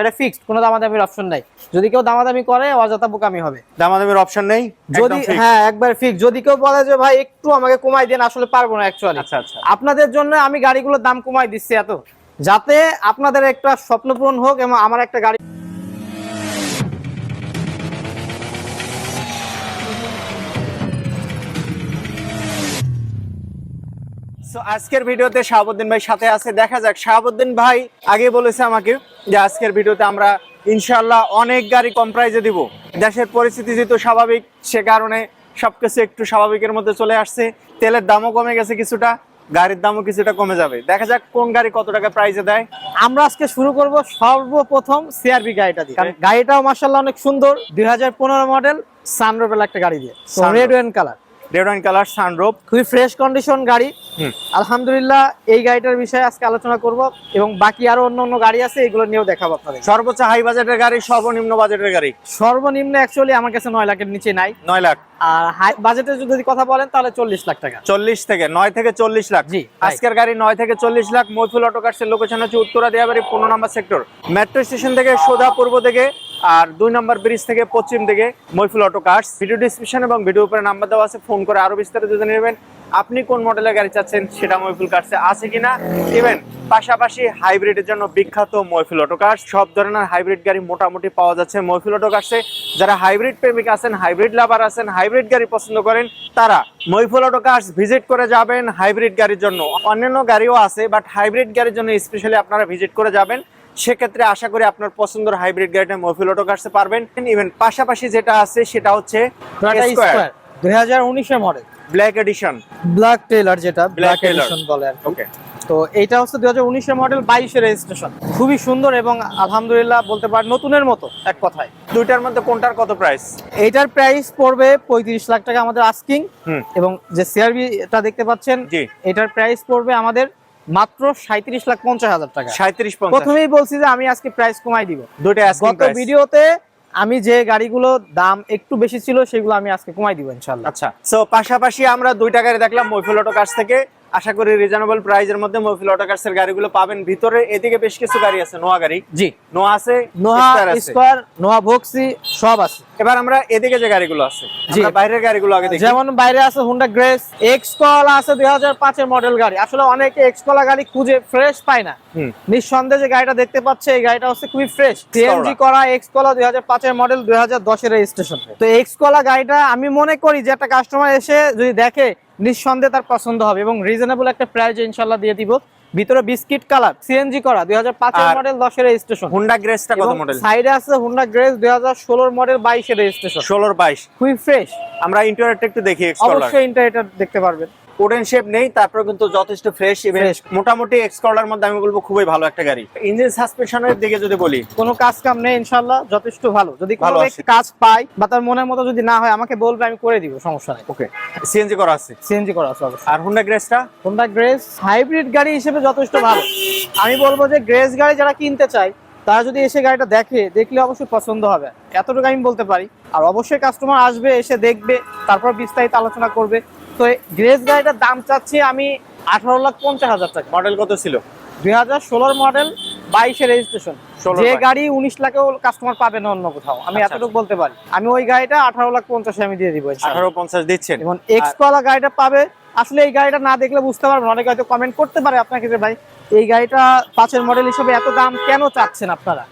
এটা ফিক্সড কোনো দামাদামির অপশন নাই। যদি কেউ দামাদামি করে অযথা বোকামি হবে। দামাদামির অপশন নেই যদি হ্যাঁ একবার ফিক্স যদি কেউ বলে যে ভাই একটু আমাকে কমাই দেন আসলে পারব না অ্যাকচুয়ালি আচ্ছা আচ্ছা। আপনাদের জন্য আমি গাড়িগুলোর দাম কমাই দিচ্ছি এত। যাতে আপনাদের একটা স্বপ্ন পূরণ হোক এবং আমার একটা গাড়ি আজকের ভিডিওতে শাহাবুদ্দিন ভাই সাথে আছে। দেখা যাক শাহাবুদ্দিন ভাই আগে বলেছে আমাকে যে আজকের ভিডিওতে আমরা ইনশাল্লাহ অনেক গাড়ি কম প্রাইজে দিব। দেশের পরিস্থিতি যেহেতু স্বাভাবিক সে কারণে সবকিছু একটু স্বাভাবিকের মধ্যে চলে আসছে। তেলের দামও কমে গেছে কিছুটা গাড়ির দামও কিছুটা কমে যাবে। দেখা যাক কোন গাড়ি কত টাকা প্রাইজে দেয়। আমরা আজকে শুরু করব সর্বপ্রথম সিআরবি গাড়িটা দিয়ে। গাড়িটাও মার্শাল্লাহ অনেক সুন্দর দুই হাজার পনেরো মডেল সানরোপের একটা গাড়ি দিয়ে। Red wine colour red and colour sunroof খুবই ফ্রেশ কন্ডিশন গাড়ি। হুম। আলহামদুলিল্লাহ এই গাড়িটার বিষয়ে আজকে আলোচনা করব এবং বাকি আরও অন্য অন্য গাড়ি আছে এগুলো নিয়েও দেখাবো আপনাদের সর্বোচ্চ হাই বাজেটের গাড়ি সর্বনিম্ন বাজেটের গাড়ি? সর্বনিম্ন অ্যাকচুয়ালি আমার কাছে নয় লাখের নিচে নাই। নয় লাখ। আর হাই বাজেটে যদি কথা বলেন তাহলে চল্লিশ লাখ টাকা। চল্লিশ থেকে নয় থেকে চল্লিশ লাখ। জি, আজকের গাড়ি নয় থেকে চল্লিশ লাখ মৈফুল অটো কার্সের লোকেশন হচ্ছে উত্তরা দিয়াবাড়ি পনেরো নম্বর সেক্টর মেট্রো স্টেশন থেকে সোদা পূর্ব থেকে আর দুই নম্বর ব্রিজ থেকে পশ্চিম থেকে Moiful auto cars video description এবং ভিডিও উপরে নাম্বার দেওয়া আছে ফোন করে আরও বিস্তারিত জেনে নেবেন। আপনি কোন মডেলের গাড়ি চাচ্ছেন সেটা মৈফুল কার্সে আছে কিনা? ইভেন পাশাপাশি হাইব্রিডের জন্য বিখ্যাত মৈফুল অটো কার্স সব ধরনের হাইব্রিড গাড়ি মোটামুটি পাওয়া যাচ্ছে মৈফুল অটো কার্সে যারা হাইব্রিড প্রেমিক আছেন হাইব্রিড লাভার আছেন হাইব্রিড গাড়ি পছন্দ করেন তারা মৈফুল অটো কার্স ভিজিট করে যাবেন হাইব্রিড গাড়ির জন্য। অন্যান্য গাড়িও আছে বাট হাইব্রিড গাড়ির জন্য স্পেশালি আপনারা ভিজিট করে যাবেন। সেক্ষেত্রে আশা করি আপনার পছন্দের হাইব্রিড গাড়িটা মৈফুল অটো কার্সে পারবেন। ইভেন পাশাপাশি যেটা আছে সেটা হচ্ছে দুই হাজার উনিশের মডেল ব্ল্যাক এডিশন ব্ল্যাক টেলার যেটা ব্ল্যাক এডিশন বলে আর ওকে তো এইটা হচ্ছে দুই হাজার উনিশের মডেল বাইশের রেজিস্ট্রেশন খুবই সুন্দর এবং আলহামদুলিল্লাহ বলতে নতুনের মতো এক কথায়। দুইটার মধ্যে কোনটার কত প্রাইস এইটার প্রাইস পড়বে পঁয়ত্রিশ লাখ টাকা আমাদের আস্কিং এবং যে সিআরবি এটা দেখতে পাচ্ছেন এটার প্রাইস পড়বে আমাদের মাত্র সাঁত্রিশ লাখ পঞ্চাশ হাজার টাকা। সাঁত্রিশ প্রথমেই বলছি যে আমি আজকে প্রাইস কমাই দিব। গত ভিডিওতে আমি যে গাড়িগুলো দাম একটু বেশি ছিল, সেগুলো আমি আজকে কমাই দিব ইনশাল্লাহ আচ্ছা সো পাশাপাশি আমরা দুইটা গাড়ি দেখলাম মৈফুল অটো কাছ থেকে। আশা করি রিজনেবল প্রাইজের মধ্যে মৈফুল অটো কার্সের গাড়িগুলো পাবেন। ভিতরে এদিকে বেশ কিছু গাড়ি আছে নোয়া গাড়ি। জি। নোয়া আছে আছে। স্কোয়ার নোহা ভক্সি সব আছে। এবার আমরা এদিকে যে গাড়িগুলো আছে জি। আমরা বাইরের গাড়িগুলো আগে দেখি। যেমন বাইরে আছে হুন্ডা গ্রেস এক্স কলা আছে দুই হাজার পাঁচের মডেল গাড়ি। আসলে অনেকে এক্স কলা গাড়ি খুঁজে ফ্রেশ পায় না। নিঃসন্দেহে যে গাড়িটা দেখতে পাচ্ছে এই গাড়িটা হচ্ছে খুবই ফ্রেশ সিএনজি করা এক্স কলা দুই হাজার পাঁচের মডেল দুই হাজার দশের রেজিস্ট্রেশন তো এক্স কলা গাড়িটা আমি মনে করি যে একটা কাস্টমার এসে যদি দেখে নিঃসন্দেহে তার পছন্দ হবে এবং রিজনেবল একটা প্রাইস ইনশাল্লাহ দিয়ে দিব। ভিতরে বিস্কিট কালার সিএনজি করা দুই হাজার পাঁচের মডেল দশের রেজিস্ট্রেশন হুন্ডা গ্রেসটা কত মডেল সাইডে আছে হুন্ডা গ্রেস দুই হাজার ষোলোর মডেল বাইশের রেজিস্ট্রেশন ষোলোর বাইশ। খুবই ফ্রেশ আমরা ইন্টারনেটটা একটু দেখি অবশ্যই ইন্টারনেটটা দেখতে পারবেন। কোডেন শেপ নেই তারপরে কিন্তু যথেষ্ট ফ্রেশ Fresh। মোটামুটি এক্সকলার মধ্যে আমি বলব খুবই ভালো একটা গাড়ি। ইঞ্জিন সাসপেনশনের দিকে যদি বলি কোনো কাজ কাম নেই ইনশাল্লাহ যথেষ্ট ভালো। যদি কোনো কাজ পাই বা তার মনের মতো যদি না হয় আমাকে বলবে আমি করে দিব সমস্যা নেই। ওকে সিএনজি করা আছে? সিএনজি করা আছে অবশ্যই। আর হুন্ডা গ্রেসটা হোন্ডা গ্রেস হাইব্রিড গাড়ি হিসেবে যথেষ্ট ভালো। আমি বলব যে গ্রেস গাড়ি যারা কিনতে চায় তারা যদি এসে গাড়িটা দেখে দেখলে অবশ্যই পছন্দ হবে। এতটুকু আমি বলতে পারি। আর অবশ্যই কাস্টমার আসবে এসে দেখবে তারপর বিস্তারিত আলোচনা করবে। তো গ্রেস গাড়িটার দাম চাচ্ছি আমি আঠারো লাখ পঞ্চাশ হাজার টাকা। মডেল কত ছিল? দুই হাজার ষোলোর মডেল বাইশে রেজিস্ট্রেশন। যে গাড়ি উনিশ লাখেও কাস্টমার পাবে না অন্য কোথাও। আমি আচ্ছা, এতটুকু বলতে পারি। আমি ওই গাড়িটা আঠারো লাখ পঞ্চাশে আমি দিয়ে দিব আঠারো পঞ্চাশ দিচ্ছেন। এবং এক্স গাড়িটা পাবে। আসলে এই গাড়িটা না দেখলে বুঝতে পারবেন অনেকে হয়তো কমেন্ট করতে পারে আপনাকে যে ভাই এই গাড়িটা পাঁচের মডেল হিসেবে এত দাম কেন চাচ্ছেন আপনারা?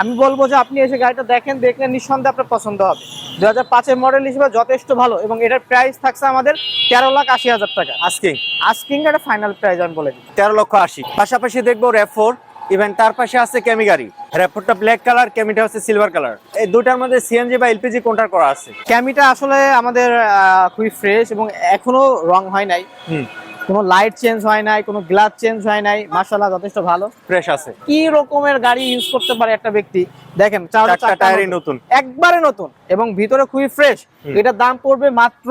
আমি বলব যে আপনি এসে গাড়িটা দেখেন দেখলে নিঃসন্দেহে আপনার পছন্দ হবে। দু হাজার পাঁচের মডেল হিসেবে যথেষ্ট ভালো এবং এটার প্রাইস থাকছে আমাদের তেরো লাখ আশি হাজার টাকা। আজকিং আজকিং একটা ফাইনাল প্রাইস আমি বলে দিই তেরো লক্ষ আশি। পাশাপাশি দেখব র্যাফোর ইভেন তার পাশে আছে ক্যামি গাড়ি। র্যাফোরটা ব্ল্যাক কালার ক্যামিটা হচ্ছে সিলভার কালার এই দুটার মধ্যে সিএনজি বা এলপিজি কোনটার করা আছে? ক্যামিটা আসলে আমাদের আহ, খুবই ফ্রেশ এবং এখনও রং হয় নাই। হুম। কোনো লাইট চেঞ্জ হয় নাই কোনো গ্লাস চেঞ্জ হয় নাই মার্শাল্লাহ যথেষ্ট ভালো। ফ্রেশ আছে। কি রকমের গাড়ি ইউজ করতে পারে একটা ব্যক্তি? দেখেন চারটা টায়ারই নতুন। একবারে নতুন এবং ভিতরে খুবই ফ্রেশ। এটার দাম পড়বে মাত্র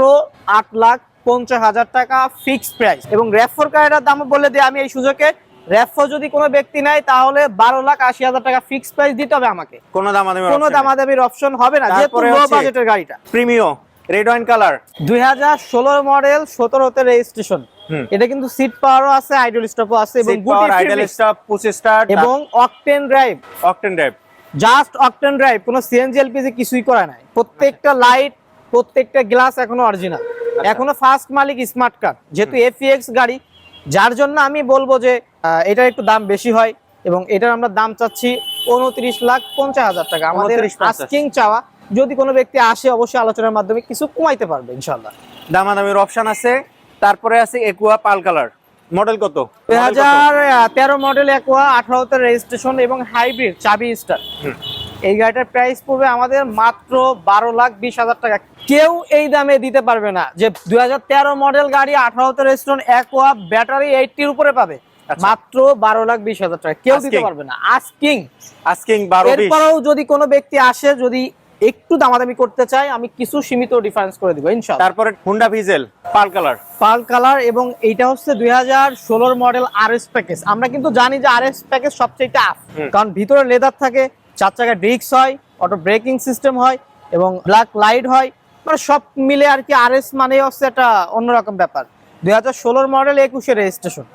আট লাখ পঞ্চাশ হাজার টাকা ফিক্সড প্রাইস এবং র্যাফোর গাড়িটার দাম বলে দিই আমি এই সুযোগে। র্যাফো যদি কোনো ব্যক্তি নেয় তাহলে বারো লাখ আশি হাজার টাকা ফিক্সড প্রাইস দিতে হবে আমাকে। কোনো দামাদামি কোনো দামাদামির অপশন হবে না যেহেতু লো বাজেটের গাড়িটা। প্রিমিও রেড ওয়াইন কালার দুই মডেল সতেরোতে রেজিস্ট্রেশন এটা কিন্তু সিট পাওয়ারও আছে আইডল স্টপও আছে এবং power idle stop push start এবং octane drive octane drive just octane drive কোনো সিএনজি এলপিজি কিছুই করা নাই। প্রত্যেকটা লাইট প্রত্যেকটা গ্লাস এখনও অরিজিনাল এখনও ফার্স্ট মালিক স্মার্ট কার্ড যেহেতু এফিএক্স গাড়ি যার জন্য আমি বলব যে এটার একটু দাম বেশি হয় এবং এটার আমরা দাম চাচ্ছি উনত্রিশ লাখ পঞ্চাশ হাজার টাকা। আমাদের আস্কিং চাওয়া যদি কোনো ব্যক্তি আসে অবশ্যই আলোচনার মাধ্যমে কিছু কমাইতে পারবে ইনশাল্লাহ দামাদামির অপশন আছে। তারপরে আছে একুয়া পাল কালার। মডেল কত? দুই হাজার তেরো মডেল একোয়া আঠারোতে রেজিস্ট্রেশন এবং হাইব্রিড চাবি স্টার। এই গাড়িটার প্রাইস পড়বে আমাদের মাত্র বারো লাখ বিশ হাজার টাকা। কেউ এই দামে দিতে পারবে না যে দুই হাজার তেরো মডেল গাড়ি আঠারোতে রেজিস্ট্রেশন একুয়া ব্যাটারি এইটটির উপরে পাবে। আচ্ছা। মাত্র বারো লাখ বিশ হাজার টাকা। কেউ দিতে পারবে না। আস্কিং আস্কিং বারো এরপরেও যদি কোনো ব্যক্তি আসে যদি একটু দামাদামি করতে চাই আমি কিছু সীমিত ডিফারেন্স করে দিব ইনশাল্লাহ তারপরে Honda Vezel pearl colour pearl colour এবং এইটা হচ্ছে দুই হাজার ষোলোর মডেল আর এস প্যাকেজ আমরা কিন্তু জানি যে আর এস প্যাকেজ সবচেয়ে টাফ। কারণ ভিতরে লেদার থাকে চার চাকা ডিস্ক হয় অটো ব্রেকিং সিস্টেম হয় এবং ব্ল্যাক লাইট হয়। মানে সব মিলে আর কি আর এস মানে হচ্ছে একটা অন্যরকম ব্যাপার। দুই হাজার ষোলোর মডেল একুশে রেজিস্ট্রেশন।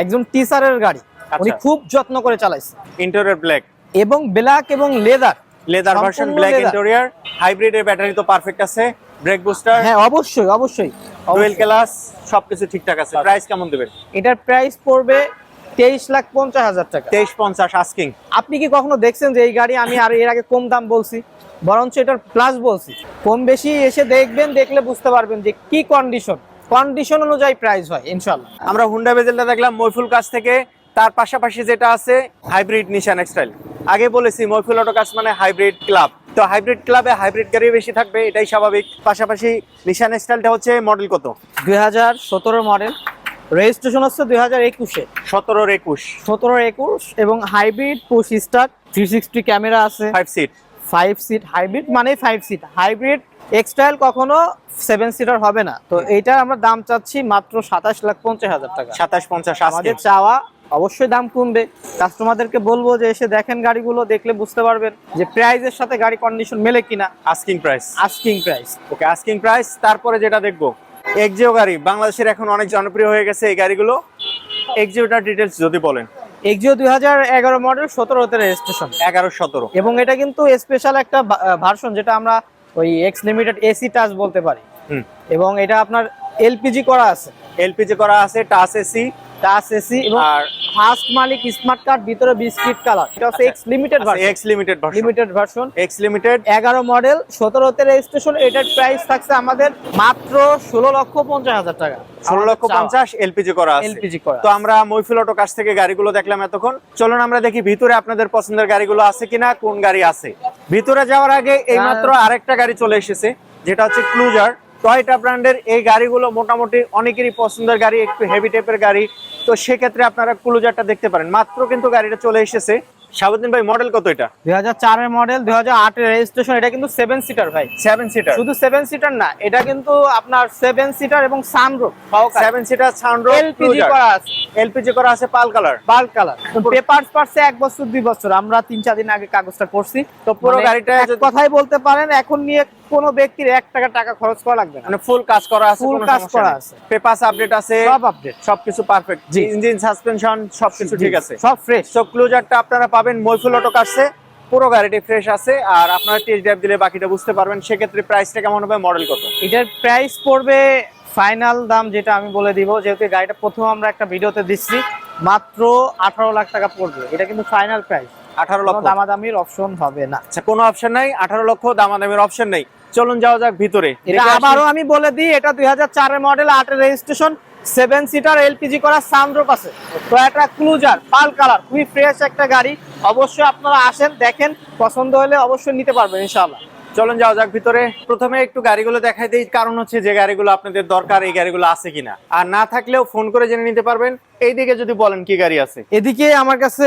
একজন টিচারের গাড়ি। উনি আচ্ছা। খুব যত্ন করে চালাইছে। ইন্টেরিয়র ব্ল্যাক এবং ব্ল্যাক এবং leather leather version black. Interior hybrid এর ব্যাটারি তো পারফেক্ট আছে ব্রেক বুস্টার হ্যাঁ অবশ্যই অবশ্যই। ডুয়েল ক্লাস সবকিছু ঠিকঠাক আছে। প্রাইস কেমন দেবেন? এটার প্রাইস পড়বে তেইশ লাখ পঞ্চাশ হাজার টাকা। তেইশ পঞ্চাশ আস্কিং আপনি কি কখনো দেখছেন যে এই গাড়ি আমি আর এর আগে কম দাম বলছি? বরঞ্চ এটার প্লাস বলছি। কম বেশি এসে দেখবেন দেখলে বুঝতে পারবেন যে কি কন্ডিশন কন্ডিশন অনুযায়ী প্রাইস হয় ইনশাল্লাহ আমরা হুন্ডা বেজেলটা দেখলাম মইফুল কাছ থেকে। তার পাশাপাশি যেটা আছে হাইব্রিড নিশান এক্সটাইল আগে বলেছি মইফুল অটো কাজ মানে হাইব্রিড ক্লাব তো হাইব্রিড ক্লাবে হাইব্রিড গাড়ি বেশি থাকবে এটাই স্বাভাবিক। পাশাপাশি নিশান এক্সটাইলটা হচ্ছে মডেল কত? দুই হাজার সতেরো মডেল রেজিস্ট্রেশন হচ্ছে দুই হাজার একুশে। সতেরোর একুশ। সতেরো একুশ এবং hybrid push start three sixty camera আছে। Five seat five seat hybrid মানে ফাইভ সিট হাইব্রিড এক্সটাইল কখনো সেভেন সিটার হবে না। তো এইটার আমরা দাম চাচ্ছি মাত্র সাতাশ লাখ পঞ্চাশ হাজার টাকা। সাতাশ পঞ্চাশ আমাদের চাওয়া অবশ্যই দাম কমবে। কাস্টমারদেরকে বলব যে এসে দেখেন গাড়িগুলো দেখলে বুঝতে পারবেন যে প্রাইজের সাথে গাড়ি কন্ডিশন মেলে কিনা। Asking price asking price okay asking price তারপরে যেটা দেখব। এক্সিও গাড়ি বাংলাদেশের এখন অনেক জনপ্রিয় হয়ে গেছে এই গাড়িগুলো। এক্সিওটার ডিটেলস যদি বলেন। এক্সিও দুই হাজার এগারো মডেল সতেরোতে রেজিস্ট্রেশন এগারো সতেরো। এবং এটা কিন্তু স্পেশাল একটা ভার্সন যেটা আমরা ওই এক্স লিমিটেড এসি টাচ বলতে পারি। হুম। এবং এটা আপনার এলপিজি করা আছে। এলপিজি করা আছে টাচ এসি টাচ এসি এবং আর ফার্স্ট মালিক স্মার্ট কার্ড ভিতরে বিস্কিট কালার এটা হচ্ছে X limited version X limited version limited version X limited এগারো মডেল সতেরোতে রেজিস্ট্রেশন এটার প্রাইস থাকছে আমাদের মাত্র ষোলো লক্ষ পঞ্চাশ হাজার টাকা। ষোলো লক্ষ পঞ্চাশ এলপিজি করা আছে। এলপিজি করা তো আমরা অটো কাছ থেকে গাড়িগুলো দেখলাম এতক্ষণ। চলুন আমরা দেখি ভিতরে আপনাদের পছন্দের গাড়িগুলো আছে কিনা কোন গাড়ি আছে। ভিতরে যাওয়ার আগে এইমাত্র আরেকটা গাড়ি চলে এসেছে যেটা হচ্ছে ক্লুজার টয়টা ব্র্যান্ডের এই গাড়িগুলো মোটামুটি অনেকেরই পছন্দের গাড়ি একটু হেভি টাইপের গাড়ি। তো সেক্ষেত্রে আপনারা ক্লুজারটা দেখতে পারেন। মাত্র কিন্তু গাড়িটা চলে এসেছে। শাহাবুদ্দিন ভাই মডেল কত এটা? দুই হাজার মডেল দুই হাজার রেজিস্ট্রেশন এটা কিন্তু সেভেন সিটার ভাই। সেভেন সিটার শুধু সেভেন সিটার না এটা কিন্তু আপনার সেভেন সিটার এবং সানরুফ সেভেন সিটার এলপিজি করা আছে। এলপিজি করা আছে pearl colour? Black colour. Papers পারছে এক বছর দুই বছর। আমরা তিন চার দিন আগে কাগজটা করছি তো পুরো মানে গাড়িটা কথাই বলতে পারেন এখন নিয়ে কোনো ব্যক্তির এক টাকা টাকা খরচ করা লাগবে না। মানে ফুল কাজ করা আছে কোনো কাজ করা আছে। পেপারস আপডেট আছে সব আপডেট সবকিছু পারফেক্ট জি। ইঞ্জিন সাসপেনশন সবকিছু ঠিক আছে। সব ফ্রেশ সো ক্লোজারটা আপনারা পাবেন মৈফুল অটো কাটছে পুরো গাড়িটি ফ্রেশ আছে আর আপনারা টেস্ট ড্রাইভ দিলে বাকিটা বুঝতে পারবেন সেক্ষেত্রে প্রাইসটা কেমন হবে মডেল কত? এটার প্রাইস পড়বে ফাইনাল দাম যেটা আমি বলে দিব যেহেতু গাড়িটা প্রথম আমরা একটা ভিডিওতে দিচ্ছি মাত্র আঠারো লাখ টাকা পড়বে। এটা কিন্তু ফাইনাল প্রাইস আঠারো লক্ষ। দামাদামির অপশন হবে না। আচ্ছা কোনো অপশন নাই আঠারো লক্ষ দামাদামের অপশন নেই। চলুন যাওয়া যাক ভিতরে। এটা আবারও আমি বলে দিই এটা দুই হাজার চারের মডেল আটের রেজিস্ট্রেশন সেভেন সিটার এলপিজি করা সানরুফ আছে। তো একটা ক্লুজার পাল কালার খুবই ফ্রেশ একটা গাড়ি। অবশ্যই আপনারা আসেন দেখেন পছন্দ হলে অবশ্যই নিতে পারবেন ইনশাআল্লাহ। চলুন যাওয়া যাক ভিতরে। প্রথমে একটু গাড়িগুলো দেখাই দিই কারণ হচ্ছে যে গাড়িগুলো আপনাদের দরকার এই গাড়িগুলো আছে কিনা। আর না থাকলেও ফোন করে জেনে নিতে পারবেন। এইদিকে যদি বলেন কি গাড়ি আছে। এদিকে আমার কাছে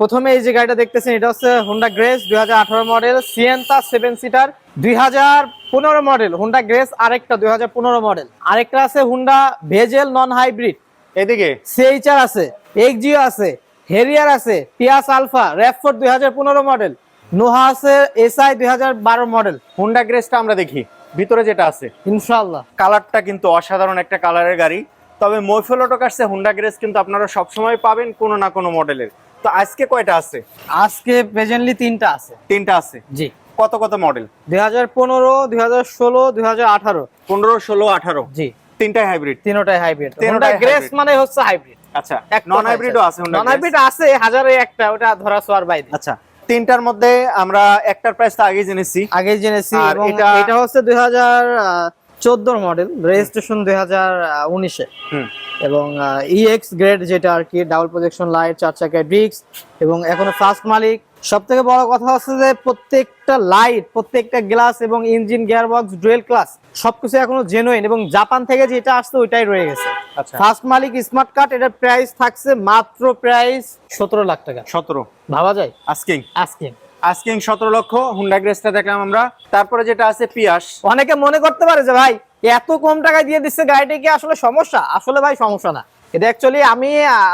প্রথমে এই যে গাড়িটা দেখতেছেন এটা হচ্ছে হোন্ডা গ্রেস দুই হাজার আঠারো মডেল সিয়েন্তা সেভেন সিটার দুই হাজার পনেরো মডেল হোন্ডা গ্রেস আরেকটা দুই হাজার পনেরো মডেল আরেকটা আছে হোন্ডা ভেজেল নন হাইব্রিড এদিকে সিএইচআর আছে এক্সজিও আছে হেরিয়ার আছে পিয়াস আলফা র্যাপফোর্ড দুই হাজার পনেরো মডেল নোহা আছে এসআই দুই হাজার বারো মডেল হুন্ডা গ্রেসটা আমরা দেখি। ভিতরে যেটা আছে। ইনশাল্লাহ কালারটা কিন্তু অসাধারণ একটা কালারের গাড়ি। তবে মৈফুল অটো কাটছে হুন্ডা গ্রেস কিন্তু আপনারা সবসময় পাবেন কোনো না কোনো মডেলের তো আজকে কয়টা আছে? আজকে প্রেজেন্টলি তিনটা আছে। তিনটা আছে? জি। কত কত মডেল দুই হাজার পনেরো দুই হাজার ষোলো দুই হাজার আঠারো। পনেরো ষোলো আঠারো? জি। তিনটাই হাইব্রিড তিনোটাই হাইব্রিড তিনোটাই গ্রেস মানে হচ্ছে হাইব্রিড আচ্ছা। নন হাইব্রিডও আছে নন হাইব্রিড আছে হাজারে একটা ওটা ধরা ছোয়ার বাইরে আচ্ছা। তিনটার মধ্যে আমরা একটার প্রাইস তো আগে জেনেছি। আগে জেনেছি আর এটা- এটা হচ্ছে দুই হাজার চোদ্দোর মডেল রেজিস্ট্রেশন দুই হাজার উনিশে। হুম। এবং ইএক্স গ্রেড যেটা আর কি ডাবল প্রজেকশন লাইট চার চাকায় ব্রিক্স এবং এখনও ফার্স্ট মালিক সব থেকে বড় কথা হচ্ছে যে প্রত্যেকটা লাইট প্রত্যেকটা গ্লাস এবং ইঞ্জিন গিয়ারবক্স ডুয়েল ক্লাস সবকিছু এখনও জেনুইন এবং জাপান থেকে যেটা আসছে ওইটাই রয়ে গেছে। আচ্ছা। ফার্স্ট মালিক স্মার্ট কার্ড এটার প্রাইস থাকছে মাত্র প্রাইস সতেরো লাখ টাকা। সতেরো। ভাবা যায়? আস্কিং আজকে আস্কিং সতেরো লক্ষ হুন্ডা গ্রেসটা দেখলাম আমরা। তারপরে যেটা আছে পিয়াস অনেকে মনে করতে পারে যে ভাই এত কম টাকায় দিয়ে দিচ্ছে গাড়িটা কি আসলে সমস্যা? আসলে ভাই সমস্যা না। এটা অ্যাকচুয়ালি আমি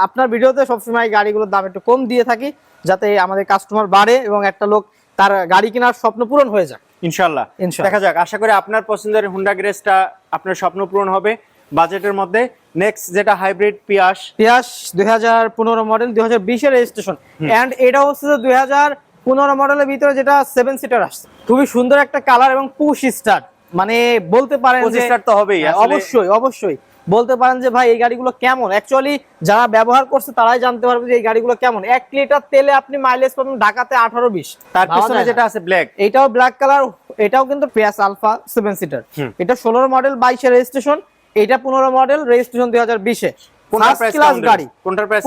আপনার ভিডিওতে সবসময় গাড়িগুলোর দাম একটু কম দিয়ে থাকি যাতে আমাদের কাস্টমার বাড়ে এবং একটা লোক তার গাড়ি কেনার স্বপ্ন পূরণ হয়ে যাক। ইনশাল্লাহ। দেখা যাক আশা করি আপনার পছন্দের হুন্ডা গ্রেসটা আপনার স্বপ্ন পূরণ হবে। বাজেটের মধ্যে নেক্সট যেটা হাইব্রিড পিয়াস পিয়াস দুই হাজার পনেরো মডেল দুই হাজার বিশের রেজিস্ট্রেশন অ্যান্ড এটা হচ্ছে যে দুই হাজার পনেরো মডেলের ভিতরে যেটা সেভেন সিটার আসছে। খুবই সুন্দর একটা কালার এবং পুশ স্টার্ট মানে বলতে পারেন তো হবেই হ্যাঁ, অবশ্যই অবশ্যই। বলতে পারেন যে ভাই এই গাড়িগুলো কেমন? অ্যাকচুয়ালি যারা ব্যবহার করছে তারাই জানতে পারবে যে এই গাড়িগুলো কেমন। এক লিটার তেলে আপনি মাইলেজ পাবেন ঢাকাতে আঠারো বিশ। তার পিছনে যেটা আছে ব্ল্যাক এটাও ব্ল্যাক কালার এটাও কিন্তু পিয়াস আলফা সেভেন সিটার এটা ষোলোর মডেল বাইশের রেজিস্ট্রেশন এটা পনেরো মডেল রেজিস্ট্রেশন দুই হাজার বিশে। কোনটার প্রাইস ক্লাস গাড়ি।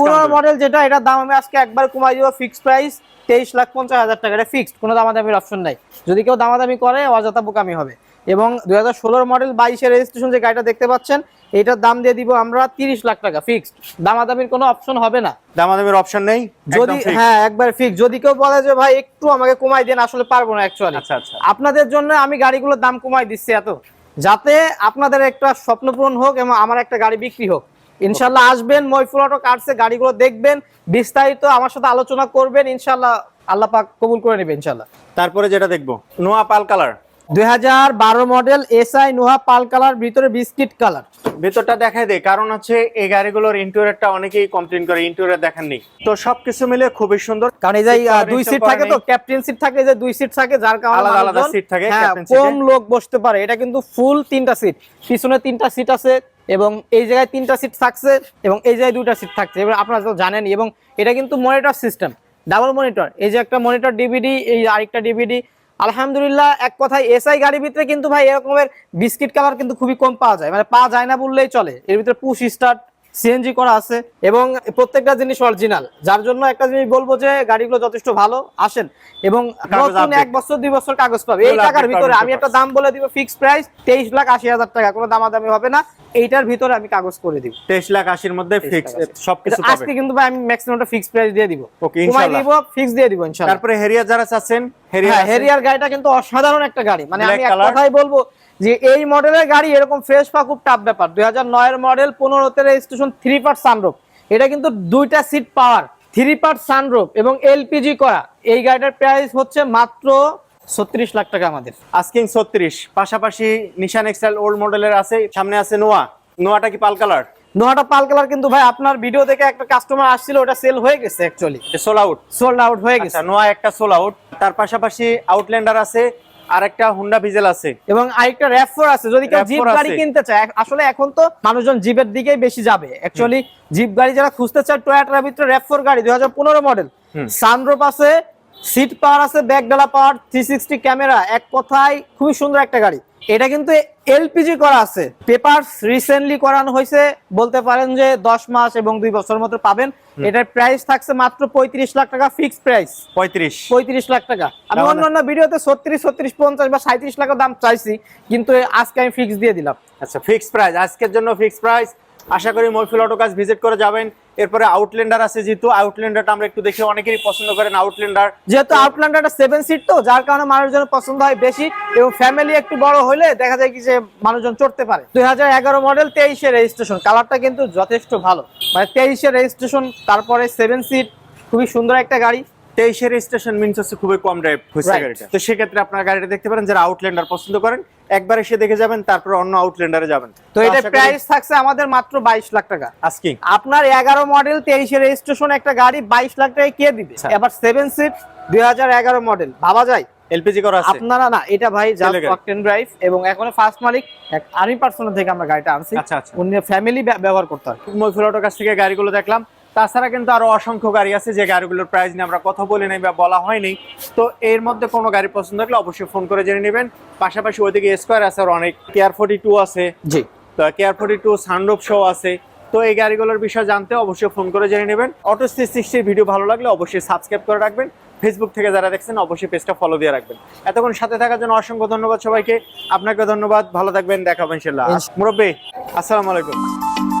পনেরো মডেল যেটা এটার দাম আমি আজকে একবার কমাই দিব ফিক্সড প্রাইস তেইশ লাখ পঞ্চাশ হাজার টাকা। এটা ফিক্সড কোনো দামাদামির অপশন নাই। যদি কেউ দামাদামি করে অযথা বোকামি হবে। এবং দুই হাজার ষোলোর মডেল বাইশের রেজিস্ট্রেশন যে গাড়িটা দেখতে পাচ্ছেন এটার দাম দিয়ে দিব আমরা তিরিশ লাখ টাকা ফিক্সড দামাদামির কোনো অপশন হবে না। দামাদামের অপশন নেই? যদি হ্যাঁ একবার ফিক্স যদি কেউ বলে যে ভাই একটু আমাকে কমাই দেন আসলে পারব না অ্যাকচুয়ালি আচ্ছা আচ্ছা। আপনাদের জন্য আমি গাড়িগুলোর দাম কমাই দিচ্ছি এত। যাতে আপনাদের একটা স্বপ্ন পূরণ হোক এবং আমার একটা গাড়ি বিক্রি হোক। ইনশাল্লাহ আসবেন ময়ফুল অটো কাটছে গাড়িগুলো দেখবেন বিস্তারিত আমার সাথে আলোচনা করবেন ইনশাল্লাহ আল্লাহ পাক কবুল করে নেবে ইনশাল্লাহ। তারপরে যেটা দেখব নোয়া পাল কালার দুই হাজার বারো model SI Noah pearl colour ভিতরে বিস্কিট কালার। ভেতরটা দেখাই দেয় কারণ হচ্ছে এই গাড়িগুলোর ইন্টেরিয়রটা অনেকেই কমপ্লেন করে ইন্টেরিয়র দেখান নেই তো সবকিছু মিলে খুবই সুন্দর। কারণ এই যে দুই সিট থাকে তো ক্যাপ্টেন সিট থাকে যে দুই সিট থাকে যার কারণে আলাদা আলাদা seat থাকে হ্যাঁ, কম লোক বসতে পারে। এটা কিন্তু ফুল তিনটা সিট পিছনে তিনটা সিট আছে এবং এই জায়গায় তিনটা সিট থাকছে এবং এই জায়গায় দুইটা সিট থাকছে। এবার আপনারা তো জানেনই এবং এটা কিন্তু মনিটর সিস্টেম ডাবল মনিটর এই যে একটা মনিটর ডিভিডি এই আরেকটা ডিভিডি আলহামদুলিল্লাহ এক কথায় এসআই গাড়ির ভিতরে কিন্তু ভাই এরকমের বিস্কিট কালার কিন্তু খুবই কম পাওয়া যায়। মানে পাওয়া যায় না বললেই চলে। এর ভিতরে পুশ স্টার্ট সিএনজি করা আছে এবং প্রত্যেকটা জিনিস অরিজিনাল যার জন্য একটা জিনিস বলব যে গাড়িগুলো যথেষ্ট ভালো আসেন। এবং নতুন এক বছর দুই বছর কাগজ পাবে। এই টাকার ভিতরে আমি একটা দাম বলে দিব ফিক্স প্রাইস তেইশ লাখ আশি হাজার টাকা। কোনো দামাদামি হবে না। এইটার ভিতরে আমি কাগজ করে দিব। তেইশ লাখ আশির মধ্যে ফিক্স। সবকিছু আজকে কিন্তু ভাই আমি ম্যাক্সিমামটা ফিক্স প্রাইস দিয়ে দিব। কমাই ইনশাআল্লাহ। দিব ফিক্স দিয়ে দিব ইনশাআল্লাহ তারপরে হেরিয়া যারা চাচ্ছেন হেরিয়ার গাড়িটা কিন্তু অসাধারণ একটা গাড়ি। মানে আমি এক কথাই বলব যে এই মডেলের গাড়ি এরকম ফ্রেশ পা খুব টাফ ব্যাপার। দুই হাজার নয়ের মডেল পনেরোতে রেজিস্ট্রেশন থ্রি পার্ট সানরুফ এটা কিন্তু দুইটা seat power three part sunroof এবং এলপিজি করা। এই গাড়িটার প্রাইস হচ্ছে মাত্র ছত্রিশ লাখ টাকা আমাদের। আস্কিং ছত্রিশ। পাশাপাশি নিশান এক্সেল ওল্ড মডেলের আছে সামনে আছে নোয়া নোয়াটা কি পাল কালার নোয়াটা পাল কালার কিন্তু ভাই আপনার ভিডিও দেখে একটা কাস্টমার আসছিল ওটা সেল হয়ে গেছে actually sold out sold out হয়ে গেছে। আচ্ছা নোয়া একটা সোল আউট তার পাশাপাশি আউটল্যান্ডার আছে আর একটা হুন্ডা ভিজেল আছে। এবং আরেকটা র্যাপ ফোর আছে। যদি কেউ জিপ গাড়ি কিনতে চায় আসলে এখন তো মানুষজন জিপের দিকেই বেশি যাবে। অ্যাকচুয়ালি জিপ গাড়ি যারা খুঁজতে চায় টয়োটার ভিতরে র্যাপ ফোর গাড়ি দুই হাজার পনেরো মডেল সানরুফ আছে সিট পাওয়ার আছে ব্যাক ডালা পাওয়ার থ্রি সিক্সটি ক্যামেরা এক কথায় খুবই সুন্দর একটা গাড়ি। এটা কিন্তু এলপিজি করা আছে। পেপার রিসেন্টলি করানো হয়েছে বলতে পারেন যে দশ মাস এবং দুই বছর মতো পাবেন। এটার প্রাইস থাকছে মাত্র পঁয়ত্রিশ লাখ টাকা ফিক্সড প্রাইস পঁয়ত্রিশ। পঁয়ত্রিশ লাখ টাকা। আমি অন্যান্য ভিডিওতে ছত্রিশ ছত্রিশ পঞ্চাশ বা সাঁত্রিশ লাখের দাম চাইছি কিন্তু আজকে আমি ফিক্স দিয়ে দিলাম। আচ্ছা ফিক্সড প্রাইস আজকের জন্য ফিক্সড প্রাইস আশা করি মৈফিল অটো কাজ ভিজিট করে যাবেন। এরপরে আউটল্যান্ডার আছে যেহেতু আউটল্যান্ডারটা আমরা একটু দেখি অনেকেরই পছন্দ করেন আউটল্যান্ডার যেহেতু আউটল্যান্ডারটা সেভেন সিট তো, যার কারণে মানুষজন পছন্দ হয় বেশি এবং ফ্যামিলি একটু বড় হলে দেখা যায় কি যে মানুষজন চড়তে পারে। দুই হাজার এগারো মডেল তেইশের রেজিস্ট্রেশন কালারটা কিন্তু যথেষ্ট ভালো। মানে তেইশের রেজিস্ট্রেশন তারপরে সেভেন সিট খুবই সুন্দর একটা গাড়ি। তেইশের স্টেশন মিনস হচ্ছে খুবই কম ড্রাইভ হচ্ছে গাড়িটা। তো সেক্ষেত্রে আপনার গাড়িটা দেখতে পারেন যারা আউটল্যান্ডার পছন্দ করেন একবার এসে দেখে যাবেন তারপর অন্য আউটল্যান্ডারে যাবেন। তো এটা প্রাইস থাকছে আমাদের মাত্র বাইশ লাখ টাকা। আপনার এগারো মডেল তেইশের রেজিস্ট্রেশন একটা গাড়ি বাইশ লাখ টাকায় কে দিবে। এবার সেভেন সিট দুই হাজার এগারো মডেল ভাবা যায়? এলপিজি করা আছে। আপনারা না এটা ভাই জাস্ট অকটেন ড্রাইভ এবং এখন ফার্স্ট মালিক। আর্মি পার্সোনাল থেকে আমরা গাড়িটা আনছি। আচ্ছা আচ্ছা। অন্য ফ্যামিলি ব্যবহার করতে হয়। মৈফুল অটোর কাছ থেকে গাড়িগুলো দেখলাম। তাছাড়া কিন্তু আরও অসংখ্য গাড়ি আছে যে গাড়িগুলোর প্রাইস নিয়ে আমরা কথা বলি নাই বা বলা হয়নি। তো এর মধ্যে কোনো গাড়ি পছন্দ হলে অবশ্যই ফোন করে জেনে নেবেন। পাশাপাশি ওইদিকে স্কোয়ার আছে আর অনেক কেয়ার ফোর্টি টু আছে। জি। তো care forty two sunroof show আছে। তো এই গাড়িগুলোর বিষয়ে জানতে অবশ্যই ফোন করে জেনে নেবেন। অটো থ্রি সিক্সটির ভিডিও ভালো লাগলে অবশ্যই সাবস্ক্রাইব করে রাখবেন। ফেসবুক থেকে যারা দেখছেন অবশ্যই পেজটা ফলো দিয়ে রাখবেন। এতক্ষণ সাথে থাকার জন্য অসংখ্য ধন্যবাদ সবাইকে। আপনাকে ধন্যবাদ। ভালো থাকবেন। দেখাবেন ইনশা- মুরব্বী আসসালামু আলাইকুম।